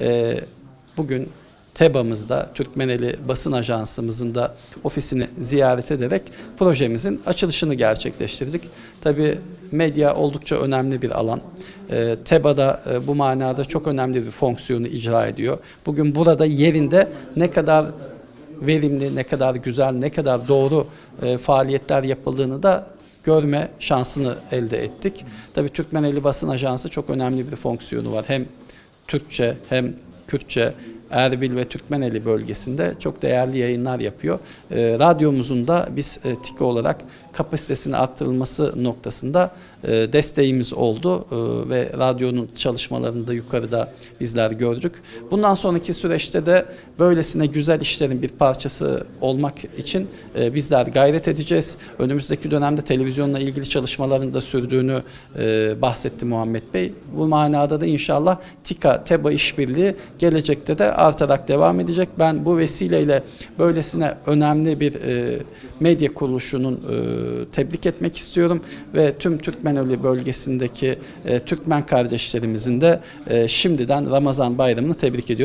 e, bugün TEBA'mızda, Türkmeneli Basın Ajansımızın da ofisini ziyaret ederek projemizin açılışını gerçekleştirdik. Tabii medya oldukça önemli bir alan. E, TEBA'da e, bu manada çok önemli bir fonksiyonu icra ediyor. Bugün burada yerinde ne kadar verimli, ne kadar güzel, ne kadar doğru e, faaliyetler yapıldığını da görme şansını elde ettik. Tabii Türkmeneli Basın Ajansı çok önemli bir fonksiyonu var. Hem Türkçe hem Kürtçe, Erbil ve Türkmeneli bölgesinde çok değerli yayınlar yapıyor. E, radyomuzun da biz e, TİKA olarak kapasitesinin arttırılması noktasında e, desteğimiz oldu e, ve radyonun çalışmalarını da yukarıda bizler gördük. Bundan sonraki süreçte de böylesine güzel işlerin bir parçası olmak için e, bizler gayret edeceğiz. Önümüzdeki dönemde televizyonla ilgili çalışmaların da sürdüğünü e, bahsetti Muhammed Bey. Bu manada da inşallah TİKA, TEBA işbirliği gelecekte de artarak devam edecek. Ben bu vesileyle böylesine önemli bir e, medya kuruluşunun e, tebrik etmek istiyorum ve tüm Türkmeneli bölgesindeki e, Türkmen kardeşlerimizin de e, şimdiden Ramazan bayramını tebrik ediyorum.